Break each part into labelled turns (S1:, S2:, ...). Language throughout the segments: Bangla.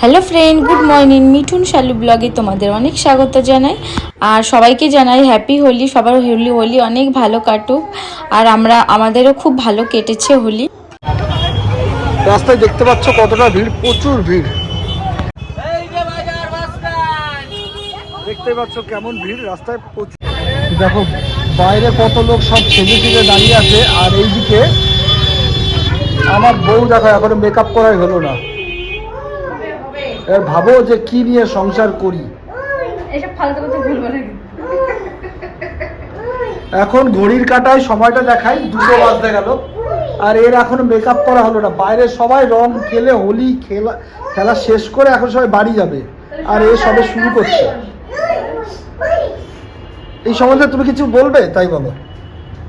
S1: Hello friend good morning Mithun Shalu ব্লগে তোমাদের অনেক স্বাগত জানাই। আর সবাইকে জানাই হ্যাপি হোলি, সবার হোলি হোলি অনেক ভালো কাটুক। আর আমরা, আমাদেরও খুব ভালো কেটেছে হোলি।
S2: রাস্তায় দেখতে পাচ্ছ কতটা ভিড়, প্রচুর ভিড়। দেখতে পাচ্ছ কেমন ভিড়, রাস্তায় প্রচুর। দেখো, বাইরে কত লোক সব সেজে সেজে দাঁড়িয়ে আছে, আর এইদিকে আমার বউ দেখো, এখনও মেকআপ করাই হলো না। এবার ভাবো যে কি নিয়ে সংসার করি।
S3: এসব ফালতু কথা ভুলবো না
S2: এখন ঘড়ির কাটায় সময়টা দেখাই দুটো বাজতে গেল। আর এর এখন মেকআপ করা হলো না। বাইরে সবাই রং খেলে হোলি খেলা খেলা শেষ করে এখন সবাই বাড়ি যাবে। আর এ সবে শুরু করছে। এই সম্বন্ধে তুমি কিছু বলবে? তাই বলো।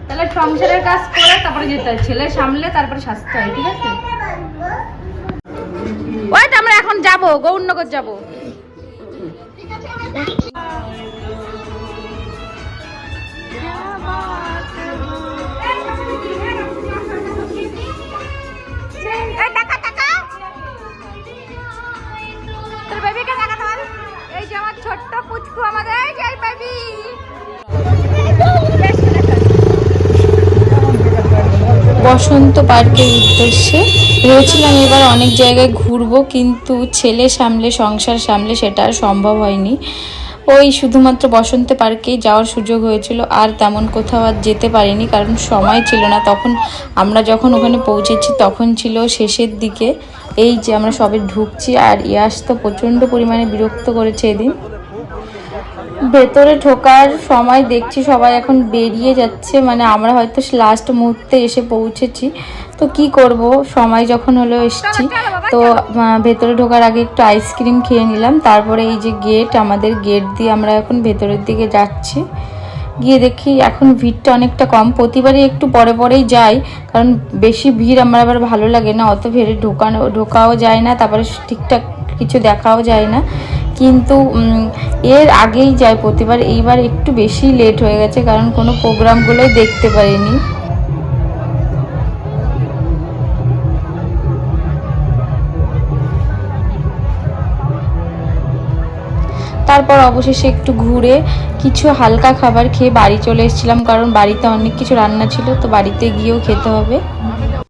S3: তাহলে সংসারের কাজ করে তারপরে যেতে ছেলে সামলে তারপরে সাজতে হয় ঠিক আছে? ওইটা আমরা এখন যাব গৌরনগর যাব। এই যে আমার ছোট্ট পুচকু আমাদের এই বেবি
S1: বসন্ত পার্কের উদ্দেশ্যে। ভেবেছিলাম এবার অনেক জায়গায় ঘুরবো, কিন্তু ছেলে সামলে, সংসার সামলে সেটা আর সম্ভব হয়নি। ওই শুধুমাত্র বসন্ত পার্কেই যাওয়ার সুযোগ হয়েছিল, আর তেমন কোথাও আর যেতে পারিনি, কারণ সময় ছিল না। তখন আমরা যখন ওখানে পৌঁছেছি, তখন ছিল শেষের দিকে। এই যে আমরা সবে ঢুকছি, আর ইয়াস তো প্রচণ্ড পরিমাণে বিরক্ত করেছে এদিন। ভেতরে ঢোকার সময় দেখছি সবাই এখন বেরিয়ে যাচ্ছে মানে আমরা হয়তো লাস্ট মুহূর্তে এসে পৌঁছেছি। তো কি করব? সময় যখন হলো এসছি। তো ভেতরে ঢোকার আগে একটু আইসক্রিম খেয়ে নিলাম। তারপরে এই যে গেট আমাদের গেট দিয়ে আমরা এখন ভেতরের দিকে যাচ্ছি। গিয়ে দেখি এখন ভিড়টা অনেকটা কম। প্রতিবারই একটু পরে পরেই যাই, কারণ বেশি ভিড় আমার আবার ভালো লাগে না। অত ভিড়ে ঢোকানো, ঢোকাও যায় না, তারপরে ঠিকঠাক কিছু দেখাও যায় না। কিন্তু এর আগেই যাই প্রতিবার। এইবার একটু বেশি লেট হয়ে গেছে, কারণ কোনো প্রোগ্রামগুলোই দেখতে পারিনি। তারপর অবশেষে একটু ঘুরে কিছু হালকা খাবার খেয়ে বাড়ি চলে এসেছিলাম, কারণ বাড়িতে অনেক কিছু রান্না ছিল, তো বাড়িতে গিয়েও খেতে হবে।